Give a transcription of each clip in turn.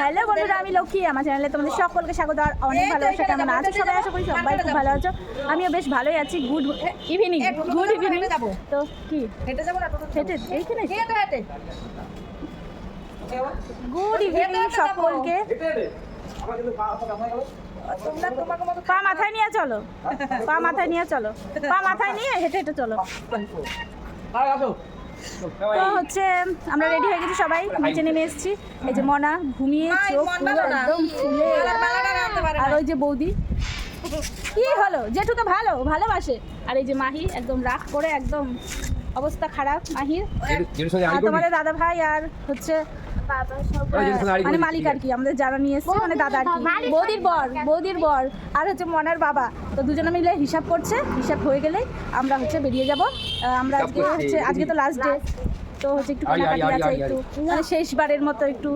Hello বন্ধুরা আমি লক্ষ্মী। আমার চ্যানেলে তোমাদের সকলকে স্বাগত। আর অনেক ভালোবাসা কেমন আছো সবাই? আশা করি সবাই খুব ভালো আছো? আমিও বেশ ভালোই আছি। গুড ইভিনিং গুড ইভিনিং তো কি? হেঁটে যাব না হেঁটে এইখানে? হেঁটে হেঁটে? গুড ইভিনিং সকলকে। পা মাথায় নিয়ে চলো। পা মাথায় নিয়ে চলো। পা মাথায় নিয়ে হেঁটে হেঁটে চলো। তো হচ্ছে আমরা রেডি হয়ে গেছি সবাই নিচে নেমে এসেছি। এই যে মনা ঘুমিয়ে চোখ। একদম ফুলে আর ওই যে বৌদি। কি হলো? জেঠু তো ভালো ভালোবাসে। আর এই যে মাহি একদম রাগ করে একদম অবস্থা খারাপ মাহির। আর তোমাদের দাদা ভাই আর হচ্ছে মানে মালিক আর কি আমাদের যারা নিয়ে এসছে মানে দাদা আর কি। বৌদির বর বৌদির বর। আর হচ্ছে মনার বাবা। তো দুজনে মিলে হিসাব করছে হিসাব হয়ে গেলে আমরা হচ্ছে বেরিয়ে যাব। আমরা আজকে হচ্ছে আজকে তো লাস্ট ডে তো হচ্ছে একটু কেনাকাটি আছে একটু মানে শেষবারের মতো একটু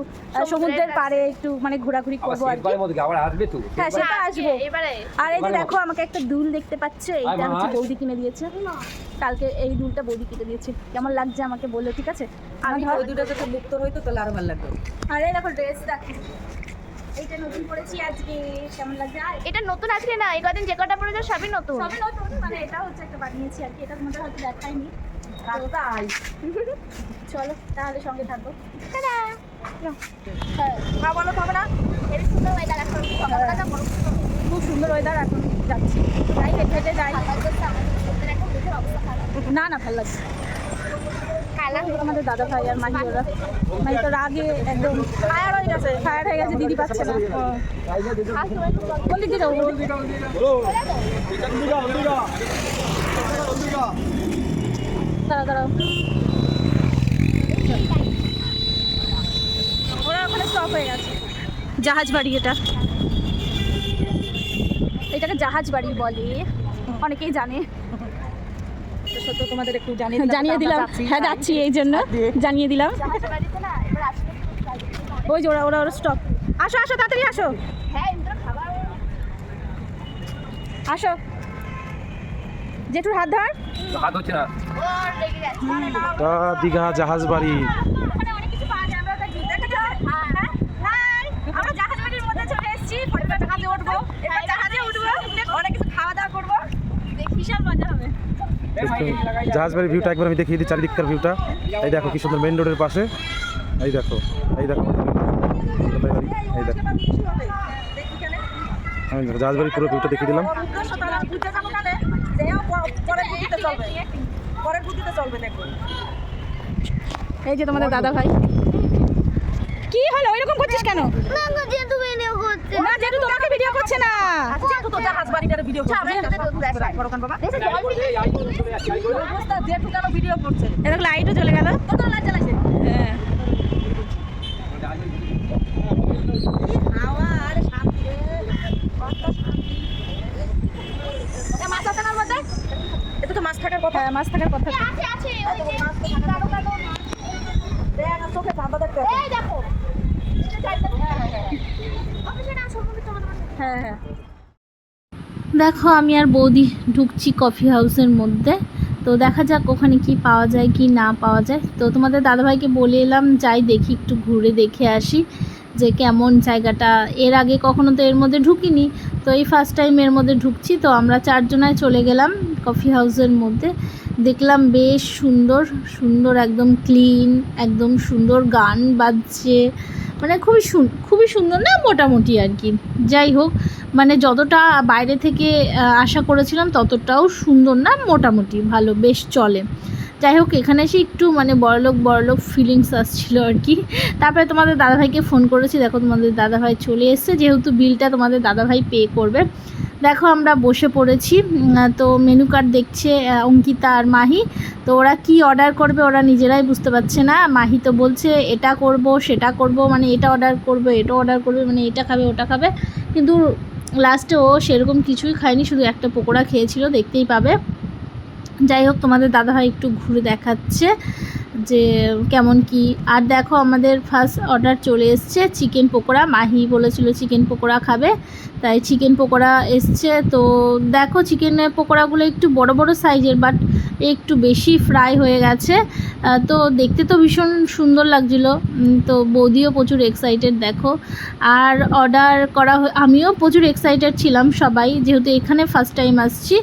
সমুদ্রের পাড়ে। একটু মানে ঘোরাঘুরি করব আর কি। আবার আসবে তো? হ্যাঁ সেটা আসবে। এবারে। আর এই যে দেখো আমাকে একটা দুল দেখতে পাচ্ছ। এইটা হচ্ছে বৌদি কিনে দিয়েছে। কালকে এই দুলটা বৌদি কিনে দিয়েছে। কেমন লাগছে আমাকে বলো ঠিক আছে? আমি ওই দুটো যদি মুক্ত হইতো তাহলে আরও ভালো লাগতো আর এই দেখো ড্রেস দেখো। এইটা নতুন পরেছি আজকে। কেমন লাগছে? আর এটা নতুন আজকে না এই কদিন যে কটা পড়েছে সবই নতুন। সবই নতুন মানে এটা হচ্ছে একটা বানিয়েছি আর কি। এটা তোমাদের হয়তো দেখাইনি। তাই চলো তাহলে সঙ্গে থাকো। হ্যাঁ বলো সুন্দর এখন। সকালবেলা ছিল। খুব সুন্দর ওয়েদার এখন যাচ্ছি। যাই হেঁটে হেঁটে যাই। না না ভালো লাগছে আমাদের দাদা ভাই আর মাহি ওরা। মাহি তো রাগে একদম ফায়ার হয়ে গেছে ফায়ার হয়ে গেছে দিদি পাচ্ছে না। কোন দিকে যাব দাঁড়াও দাঁড়াও। ওরা ওখানে স্টপ হয়ে গেছে। জাহাজ বাড়ি এটা। এটাকে জাহাজ বাড়ি বলে। অনেকেই জানে। সত্য তোমাদের একটু জানিয়ে জানিয়ে দিলাম। হ্যাঁ যাচ্ছি এই জন্য। জানিয়ে দিলাম। জাহাজ বাড়িতে না এবার আসলে ওই যে ওরা ওরা ওরা স্টপ আসো আসো তাড়াতাড়ি আসো। হ্যাঁ আসো। জেঠুর হাত ধর। হাত হচ্ছে না। তা দীঘা জাহাজ বাড়ি ওখানে অনেক কিছু পাওয়া যায় আমরা ওটা ঘুরতে গেছি হ্যাঁ হাই আমরা জাহাজ বাড়ির মধ্যে চলে এসেছি। পরিবার জাহাজে উঠবো। এবার জাহাজে উঠবো। অনেক কিছু খাওয়া দাওয়া করব। বিশাল মজা হবে। জাহাজ বাড়ির ভিউটা একবার আমি দেখিয়ে দিই চারিদিককার ভিউটা এই দেখো কি সুন্দর মেন রোডের পাশে। এই দেখো। এই দেখো এই দেখো। আমি দেখো, জাহাজ বাড়ির পুরো ভিউটা দেখিয়ে দিলাম। এই যে তোমাদের দাদা ভাই। কি হলো? ওইরকম করছিস কেন? না না যেহেতু ভিডিও জেঠু তোমাকে ভিডিও করছে না। যেহেতু তো জাহাজ বাড়িটার ভিডিও করছে বাবা। অবস্থা কেন ভিডিও করছে? লাইটও চলে গেল। লাইট হ্যাঁ হাওয়া আর শান্তি রে কত শান্তি এ মাছ আছে না ওর মধ্যে এটা তো মাছ থাকার কথা হ্যাঁ মাছ থাকার কথা তো। আছে আছে ওই যে এই কালো চোখে দেখতে দেখো। এটা চাইতে হ্যাঁ হ্যাঁ হ্যাঁ। হ্যাঁ দেখো আমি আর বৌদি ঢুকছি কফি হাউসের মধ্যে। তো দেখা যাক ওখানে কি পাওয়া যায় কি না পাওয়া যায়। তো তোমাদের দাদাভাইকে বলে এলাম যাই দেখি একটু ঘুরে দেখে আসি। যে কেমন জায়গাটা। এর আগে কখনো তো এর মধ্যে ঢুকিনি। তো এই ফার্স্ট টাইম এর মধ্যে ঢুকছি। তো আমরা চারজনায় চলে গেলাম কফি হাউসের মধ্যে। দেখলাম বেশ সুন্দর সুন্দর একদম ক্লিন একদম সুন্দর গান বাজছে। মানে খুবই খুবই সুন্দর না মোটামুটি আর কি। যাই হোক মানে যতটা বাইরে থেকে আশা করেছিলাম ততটাও সুন্দর না মোটামুটি, ভালো, বেশ চলে। যাই হোক এখানে এসে একটু মানে বড়লোক বড়লোক ফিলিংস আসছিল আর কি। তারপরে তোমাদের দাদাভাইকে ফোন করেছি, দেখো তোমাদের দাদাভাই চলে এসছে, যেহেতু বিলটা তোমাদের দাদাভাই পে করবে। দেখো আমরা বসে পড়েছি তো মেনু কার্ড দেখছে অঙ্কিতা আর মাহি। তো ওরা কি অর্ডার করবে ওরা নিজেরাই বুঝতে পারছে না। মাহি তো বলছে, এটা করব, সেটা করব মানে এটা অর্ডার করবে, এটা অর্ডার করবে মানে এটা খাবে, ওটা খাবে। কিন্তু লাস্টে ও সেরকম কিছুই খায়নি, শুধু একটা পকোড়া খেয়েছিল, দেখতেই পাবে। যাই হোক তোমাদের দাদাভাই একটু ঘুরে দেখাচ্ছে। যে কেমন কি। আর দেখো আমাদের ফার্স্ট অর্ডার চলে এসছে চিকেন পকোড়া। মাহি বলেছিল চিকেন পকোড়া খাবে, তাই চিকেন পকোড়া এসছে। তো দেখো চিকেনের পকোড়াগুলো একটু বড় বড় সাইজের বাট একটু বেশি ফ্রাই হয়ে গেছে। তো দেখতে তো ভীষণ সুন্দর লাগছিল। তো বৌদিও প্রচুর এক্সাইটেড দেখো। আর অর্ডার করা আমিও প্রচুর এক্সাইটেড ছিলাম সবাই, যেহেতু এখানে ফার্স্ট টাইম আসছি।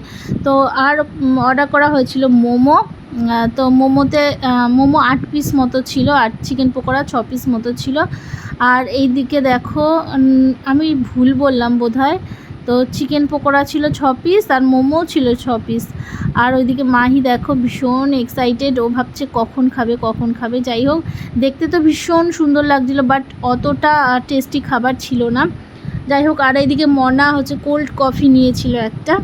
তো আর অর্ডার করা হয়েছিল মোমো। তো মোমোতে মোমো আট পিস মতো ছিল আর চিকেন পকোড়া ছ পিস মতো ছিল। আর এই দিকে দেখো আমি ভুল বললাম বোধহয়। তো চিকেন পকোড়া ছিল ছ পিস আর মোমো ছিল ছ পিস আর ওইদিকে মাহি দেখো ভীষণ এক্সাইটেড ও ভাবছে কখন খাবে কখন খাবে। যাই হোক, দেখতে তো ভীষণ সুন্দর লাগছিল বাট অতটা টেস্টি খাবার ছিল না। যাই হোক, আর এইদিকে মনা হচ্ছে কোল্ড কফি নিয়েছিল একটা।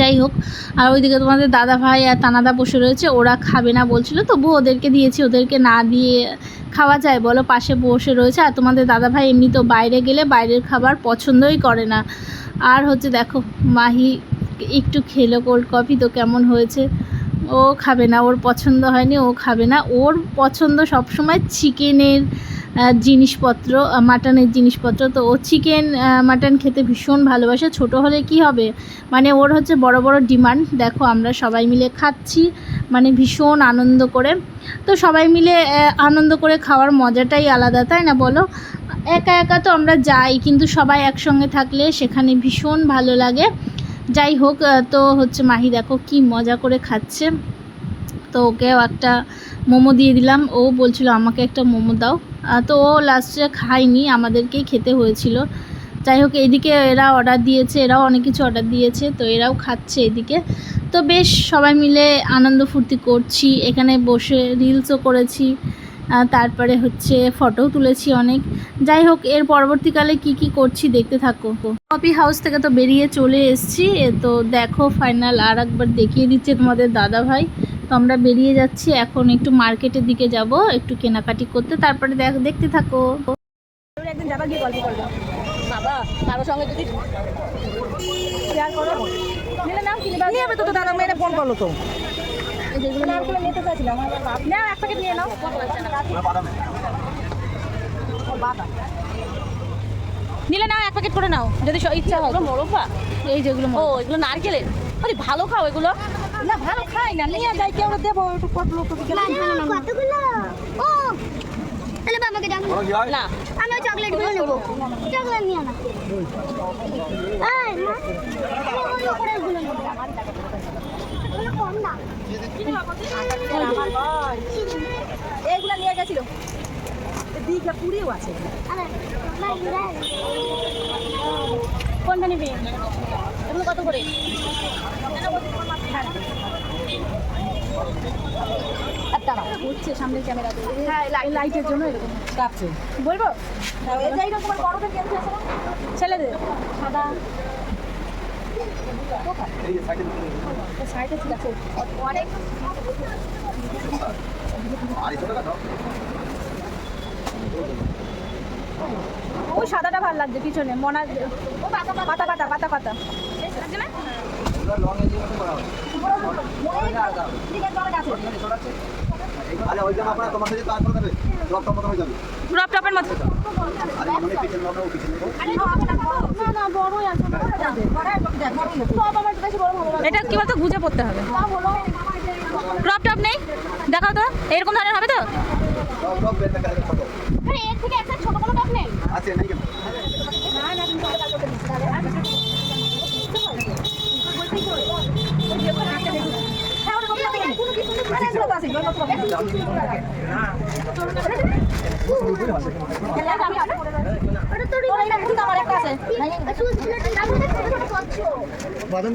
যাই হোক, আর ওইদিকে তোমাদের দাদা ভাই আর তানাদা বসে রয়েছে, ওরা খাবে না বলছিল, তবু ওদেরকে দিয়েছি, ওদেরকে না দিয়ে খাওয়া যায়, বলো পাশে বসে রয়েছে, আর তোমাদের দাদা ভাই এমনি তো বাইরে গেলে বাইরের খাবার পছন্দই করে না। আর হচ্ছে দেখো, মাহি একটু খেলো কোল্ড কফি তো কেমন হয়েছে? ও খাবে না, ওর পছন্দ হয়নি, ও খাবে না, ওর পছন্দ সবসময় চিকেনের জিনিসপত্র মাটনের জিনিসপত্র। তো ও চিকেন মাটন খেতে ভীষণ ভালোবাসে। ছোট হলে কি হবে? মানে ওর হচ্ছে বড় বড় ডিমান্ড দেখো, আমরা সবাই মিলে খাচ্ছি মানে ভীষণ আনন্দ করে। তো সবাই মিলে আনন্দ করে খাওয়ার মজাটাই আলাদা, তাই না বলো? একা একা তো আমরা যাই, কিন্তু সবাই একসঙ্গে থাকলে সেখানে ভীষণ ভালো লাগে। যাই হোক তো হচ্ছে মাহি দেখো কি মজা করে খাচ্ছে। তো ওকেও একটা মোমো দিয়ে দিলাম। ও বলছিল, আমাকে একটা মোমো দাও। তো ও লাস্টে খায়নি, আমাদেরকেই খেতে হয়েছিল। যাই হোক এদিকে এরা অর্ডার দিয়েছে, এরাও অনেক কিছু অর্ডার দিয়েছে, তো এরাও খাচ্ছে এদিকে। তো বেশ, সবাই মিলে আনন্দ ফুর্তি করছি। এখানে বসে রিলসও করেছি তারপরে হচ্ছে ফটোও তুলেছি অনেক। যাই হোক, এর পরবর্তীকালে কি কি করছি দেখতে থাকো। কপি হাউস থেকে তো বেরিয়ে চলে এসেছি। তো দেখো ফাইনাল আর একবার দেখিয়ে দিচ্ছে তোমাদের দাদা ভাই তো আমরা বেরিয়ে যাচ্ছি। এখন একটু মার্কেটের দিকে যাব একটু কেনাকাটি করতে। তারপরে দেখ দেখতে থাকো। একদিন যাবা গিয়ে গল্প করব। বাবা কারোর সঙ্গে যদি শেয়ার করো। নিলে নাও কিনে নিয়ে যাবে তো তো দাদা মেয়েরা ফোন করল তো। যেগুলো নামগুলো নিতে চাইছিলাম আমার এক প্যাকেট নিয়ে নাও। নিলে নাও এক প্যাকেট করে নাও। যদি ইচ্ছা হয়। এই যেগুলো ও এগুলো নারকেলের? আরে ভালো খাও এগুলো। না ভালো খাই না নিয়ে যাই কেউ দেবো একটু লোক কতগুলো? ও তাহলে বাবাকে ডাক। না। আমি চকলেটগুলো নেব। চকলেট নিয়ে না। এই মা ওই উপরেরগুলো নেব। ওগুলো কম দাম। এইগুলো নিয়ে গেছিল। দীঘা পুরীও আছে। কোনটা নিবি? এগুলো কত করে? হচ্ছে সামনে ক্যামেরা হ্যাঁ লাইটের জন্য এরকম কাঁপছে। বলব? বড়দের না ছেলেদের? সাদা। সাইডে ঠিক আছে অনেক। ওই সাদাটা ভালো লাগছে পিছনে মনা পাতা পাতা। পাতা পাতা এটা কি বলতো? গুজে পড়তে হবে। ক্রপ টপ নেই? দেখাও তো। এরকম ধরনের হবে তো? এর থেকে একটা ছোট কোনো টপ নেই। আছে নাই কেন ওটা তো আমার একটা আছে বাদন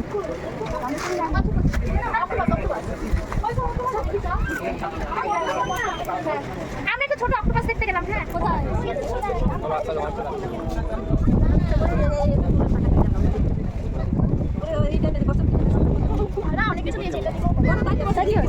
আমরা একটা ছোট অক্টোপাস দেখতে গেলাম হ্যাঁ কোথায় না অনেক কিছু নিয়েছে সত্তর আমি আমার কিছু না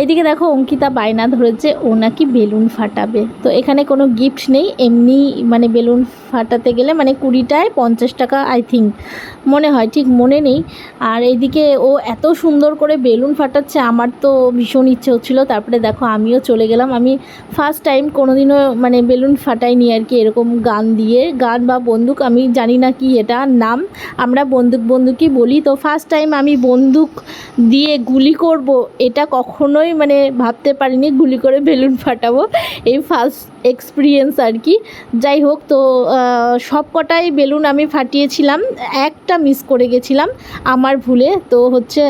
এইদিকে দেখো অঙ্কিতা বায়না ধরেছে, ও নাকি বেলুন ফাটাবে। তো এখানে কোনো গিফট নেই, এমনি মানে বেলুন ফাটাতে গেলে মানে কুড়িটায় পঞ্চাশ টাকা আই থিঙ্ক মনে হয়, ঠিক মনে নেই। আর এইদিকে ও এত সুন্দর করে বেলুন ফাটাচ্ছে, আমার তো ভীষণ ইচ্ছে হচ্ছিল, তারপরে দেখো আমিও চলে গেলাম। আমি ফার্স্ট টাইম কোনোদিনও মানে বেলুন ফাটাইনি আর কি, এরকম গান দিয়ে। গান বা বন্দুক, আমি জানি না কি এটা নাম, আমরা বন্দুক বন্দুকই বলি। তো ফার্স্ট টাইম আমি বন্দুক দিয়ে গুলি করব, এটা কখনোই মানে ভাবতে পারিনি, গুলি করে বেলুন ফাটাবো। এই ফার্স্ট এক্সপিরিয়েন্স আর কি। যাই হোক, তো সব কটাই বেলুন আমি ফাটিয়েছিলাম। একটা মিস করে গেছিলাম আমার ভুলে। তো হচ্ছে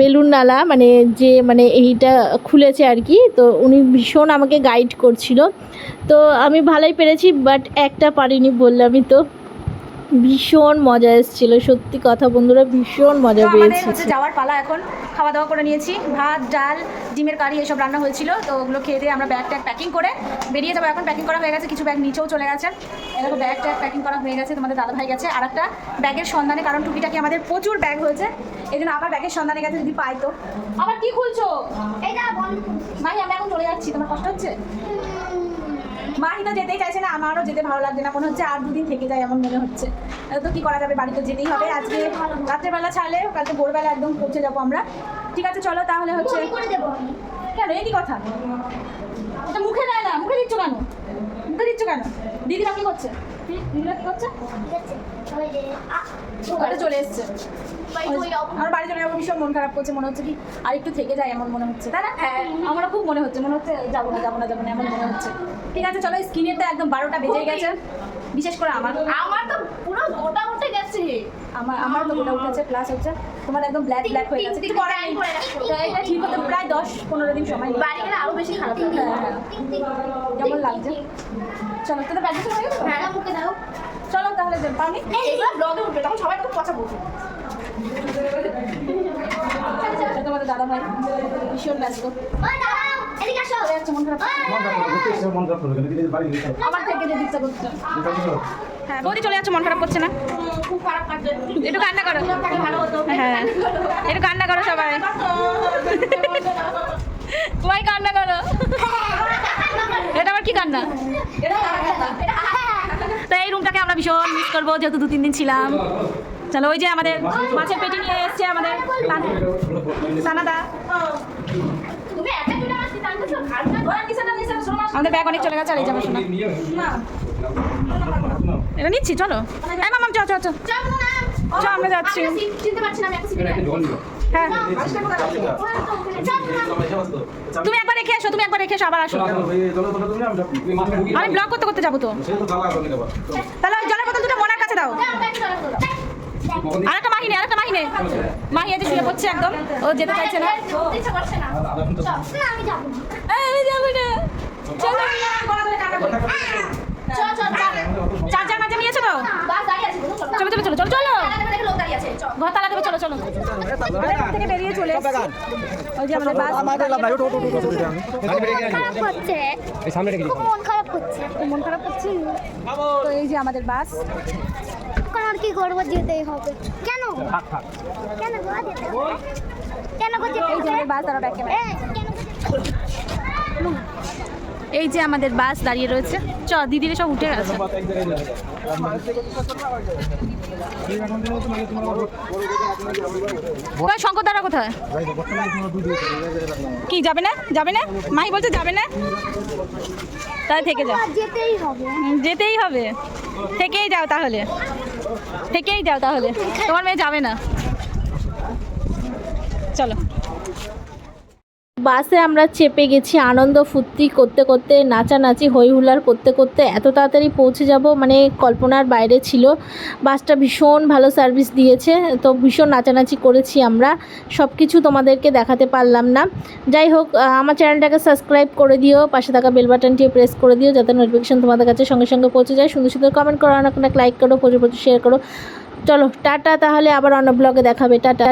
বেলুন নালা মানে যে মানে এইটা খুলেছে আর কি, তো উনি ভীষণ আমাকে গাইড করছিল। তো আমি ভালোই পেরেছি বাট একটা পারিনি বললামই তো। ভীষণ মজা এসেছিল সত্যি কথা বন্ধুরা ভীষণ মজা পেয়েছি। যাওয়ার পালা এখন খাওয়া দাওয়া করে নিয়েছি ভাত ডাল ডিমের কারি এসব রান্না হয়েছিল তো ওগুলো খেয়ে দিয়ে আমরা ব্যাগ ট্যাগ প্যাকিং করে বেরিয়ে যাব। এখন প্যাকিং করা হয়ে গেছে কিছু ব্যাগ নিচেও চলে গেছে। এরকম ব্যাগ ট্যাগ প্যাকিং করা হয়ে গেছে তোমাদের দাদা ভাই গেছে। আর একটা ব্যাগের সন্ধানে কারণ টুকিটাকি আমাদের প্রচুর ব্যাগ হয়েছে এই জন্য আবার ব্যাগের সন্ধানে গেছে যদি পাই তো। আবার কি খুলছো? এটা বন্ধ মাহি আমি এখন চলে যাচ্ছি তোমার কষ্ট হচ্ছে? মাহি তো যেতেই চাইছে না আমারও যেতে ভালো লাগছে না। মনে হচ্ছে আর দুদিন থেকে যায় এমন মনে হচ্ছে। তো কি করা যাবে? বাড়িতে যেতেই হবে। আজকে রাত্রেবেলা ছাড়লে কালকে ভোরবেলা একদম পৌঁছে যাব আমরা। ঠিক আছে চলো তাহলে হচ্ছে কেন? এই কি কথা? এটা মুখে দেয় না। মুখে দিচ্ছ কেন? মুখে দিচ্ছ কেন? দিদিরা কি করছে? ওটা চলে এসছে। আমার বাড়ি চলে যাব ভীষণ মন খারাপ করছে মনে হচ্ছে কি আর একটু থেকে যায় এমন মনে হচ্ছে। তাই না? হ্যাঁ। আমারও খুব মনে হচ্ছে মনে হচ্ছে যাব না যাব না যাব না এমন মনে হচ্ছে। ঠিক আছে চলো একদম বারোটা বেজে গেছে। বিশেষ করে আমার। আমার তো পুরো গোটা আমার আমার তো গোটা উঠেছে প্লাস হচ্ছে। তোমার একদম ব্ল্যাক ব্ল্যাক হয়ে গেছে। কিছু করার নেই তো এটা ঠিক হতে প্রায় দশ পনেরো দিন সময় বাড়ি গেলে আরও বেশি খারাপ হবে হ্যাঁ, হ্যাঁ। কেমন লাগছে? চলো তোদের ব্যাগের হয়ে গেছে হ্যাঁ মুখে দাও। চলো তাহলে যে পাওনি এগুলো ব্লগে উঠবে তখন সবাই খুব কথা বলবে। তোমাদের দাদা ভাই। ভীষণ ব্যস্ত। মন খারাপ আমার থেকে যে ইচ্ছা হ্যাঁ বৌদি চলে যাচ্ছে মন খারাপ করছে না। একটু কান্না করো। হ্যাঁ। একটু কান্না করো সবাই। সবাই কান্না করো। এটা আবার কি কান্না? তো এই রুমটাকে আমরা ভীষণ মিস করব যেহেতু দু তিন দিন ছিলাম। চলো ওই যে আমাদের মাছের পেটি নিয়ে এসছে আমাদের সান- সানাদা। আমাদের ব্যাগ অনেক চলে গেছে আর এই যাব শোনা এটা নিচ্ছি চলো। হ্যাঁ মামাম চ চ চ চ আমরা যাচ্ছি। চিনতে পারছি না আমি একটা সিগারেট হ্যাঁ। তুমি একবার রেখে এসো তুমি একবার রেখে এসো আবার আসো। আমি ব্লগ করতে করতে যাব তো। তাহলে ওই জলের বোতল দুটো মনার কাছে দাও। আর একটা মাহিনে আর একটা মাহিনে। মাহি আছে শুয়ে পড়ছে একদম ও যেতে চাইছে না। না। আমি যাব। না। এই, আমি যাব না। চলো। চল চল চল চার্জার মাঝে নিয়েছো তো বাস দাঁড়িয়ে আছে চলো চলো চলো চলো চলো। চলো দেখো দেখো লোক দাঁড়িয়ে আছে চল। ঘর তালা দেবে চলো চলো। থেকে বেরিয়ে চলে ওই যে আমাদের বাস খারাপ মন খারাপ করছে মন খারাপ করছি তো এই যে আমাদের বাস। এখন আর কি করব যেতেই হবে। কেন? কেন কেন এই যে বাস দাঁড়া ব্যাকে এই, কেন গো যেতে হবে? এই যে আমাদের বাস দাঁড়িয়ে রয়েছে। চ দিদিরা সব উঠে গেছে। শঙ্কর দাদা কোথায়? কি যাবে না? যাবে না? মাই বলছে যাবে না? তাই থেকে যাও। যেতেই হবে। যেতেই হবে। থেকেই যাও তাহলে। থেকেই যাও তাহলে। তোমার মেয়ে যাবে না। চলো। বাসে আমরা চেপে গেছি, আনন্দ ফুর্তি করতে করতে, নাচানাচি হই হুল্লার করতে করতে এত তাড়াতাড়ি পৌঁছে যাব মানে কল্পনার বাইরে ছিল। বাসটা ভীষণ ভালো সার্ভিস দিয়েছে, তো ভীষণ নাচানাচি করেছি আমরা। সব কিছু তোমাদেরকে দেখাতে পারলাম না। যাই হোক আমার চ্যানেলটাকে সাবস্ক্রাইব করে দিও, পাশে থাকা বেল বাটনটিও প্রেস করে দিও, যাতে নোটিফিকেশন তোমাদের কাছে সঙ্গে সঙ্গে পৌঁছে যায়। সুন্দর সুন্দর কমেন্ট করো অনেক অনেক লাইক করো, প্রচুর প্রচুর শেয়ার করো। চলো, টাটা তাহলে, আবার অন্য ব্লগে দেখাবে। টাটা।